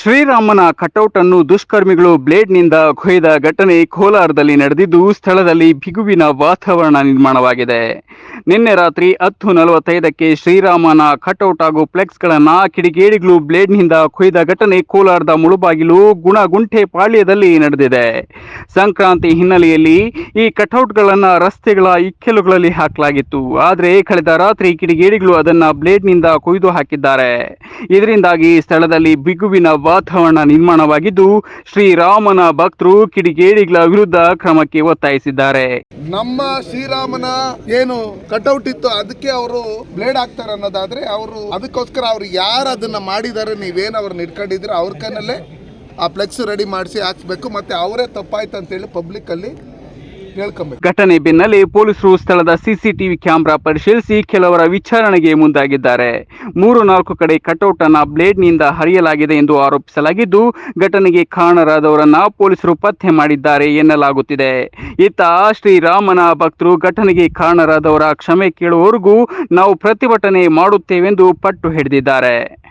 ಶ್ರೀರಾಮನ ಕಟೌಟ್ ಅನ್ನು ದುಷ್ಕರ್ಮಿಗಳು ಬ್ಲೇಡ್ನಿಂದ ಕೊಯ್ದ ಘಟನೆ ಕೋಲಾರದಲ್ಲಿ ನಡೆದಿದ್ದು ಸ್ಥಳದಲ್ಲಿ ಬಿಗುವಿನ ವಾತಾವರಣ ನಿರ್ಮಾಣವಾಗಿದೆ. ನಿನ್ನೆ ರಾತ್ರಿ ಹತ್ತು ನಲವತ್ತೈದಕ್ಕೆ ಶ್ರೀರಾಮನ ಕಟೌಟ್ ಹಾಗೂ ಫ್ಲೆಕ್ಸ್ಗಳನ್ನ ಕಿಡಿಗೇಡಿಗಳು ಬ್ಲೇಡ್ನಿಂದ ಕೊಯ್ದ ಘಟನೆ ಕೋಲಾರದ ಮುಳುಬಾಗಿಲು ಗುಣಗುಂಟೆ ಪಾಳ್ಯದಲ್ಲಿ ನಡೆದಿದೆ. ಸಂಕ್ರಾಂತಿ ಹಿನ್ನೆಲೆಯಲ್ಲಿ ಈ ಕಟೌಟ್ಗಳನ್ನ ರಸ್ತೆಗಳ ಇಕ್ಕೆಲುಗಳಲ್ಲಿ ಹಾಕಲಾಗಿತ್ತು. ಆದರೆ ಕಳೆದ ರಾತ್ರಿ ಕಿಡಿಗೇಡಿಗಳು ಅದನ್ನ ಬ್ಲೇಡ್ನಿಂದ ಕೊಯ್ದು ಹಾಕಿದ್ದಾರೆ. ಇದರಿಂದಾಗಿ ಸ್ಥಳದಲ್ಲಿ ಬಿಗುವಿನ ವಾತಾವರಣ ನಿರ್ಮಾಣವಾಗಿದ್ದು ಶ್ರೀರಾಮನ ಭಕ್ತರು ಕಿಡಿಗೇಡಿಗಳ ವಿರುದ್ಧ ಕ್ರಮಕ್ಕೆ ಒತ್ತಾಯಿಸಿದ್ದಾರೆ. ನಮ್ಮ ಶ್ರೀರಾಮನ ಏನು ಕಟ್ಔಟ್ ಇತ್ತು, ಅದಕ್ಕೆ ಅವರು ಬ್ಲೇಡ್ ಹಾಕ್ತಾರೆ ಅನ್ನೋದಾದ್ರೆ ಅವರು ಅದಕ್ಕೋಸ್ಕರ ಅವ್ರು ಯಾರು ಅದನ್ನ ಮಾಡಿದ್ದಾರೆ ನೀವೇನು ಅವ್ರನ್ನ ಇಟ್ಕೊಂಡಿದ್ರೆ ಅವ್ರ ಕೈನಲ್ಲೇ ಆ ಫ್ಲೆಕ್ಸ್ ರೆಡಿ ಮಾಡಿಸಿ ಹಾಕ್ಸ್ಬೇಕು, ಮತ್ತೆ ಅವರೇ ತಪ್ಪಾಯ್ತು ಅಂತೇಳಿ ಪಬ್ಲಿಕ್ ಅಲ್ಲಿ ಘಟನೆ ಬೆನ್ನಲ್ಲೇ ಪೊಲೀಸರು ಸ್ಥಳದ ಸಿಸಿಟಿವಿ ಕ್ಯಾಮೆರಾ ಪರಿಶೀಲಿಸಿ ಕೆಲವರ ವಿಚಾರಣೆಗೆ ಮುಂದಾಗಿದ್ದಾರೆ. ಮೂರು ನಾಲ್ಕು ಕಡೆ ಕಟೌಟ್ ಅನ್ನ ಬ್ಲೇಡ್ನಿಂದ ಹರಿಯಲಾಗಿದೆ ಎಂದು ಆರೋಪಿಸಲಾಗಿದ್ದು, ಘಟನೆಗೆ ಕಾರಣರಾದವರನ್ನ ಪೊಲೀಸರು ಪತ್ತೆ ಮಾಡಿದ್ದಾರೆ ಎನ್ನಲಾಗುತ್ತಿದೆ. ಇತ್ತ ಶ್ರೀರಾಮನ ಭಕ್ತರು ಘಟನೆಗೆ ಕಾರಣರಾದವರ ಕ್ಷಮೆ ಕೇಳುವವರೆಗೂ ನಾವು ಪ್ರತಿಭಟನೆ ಮಾಡುತ್ತೇವೆಂದು ಪಟ್ಟು ಹಿಡಿದಿದ್ದಾರೆ.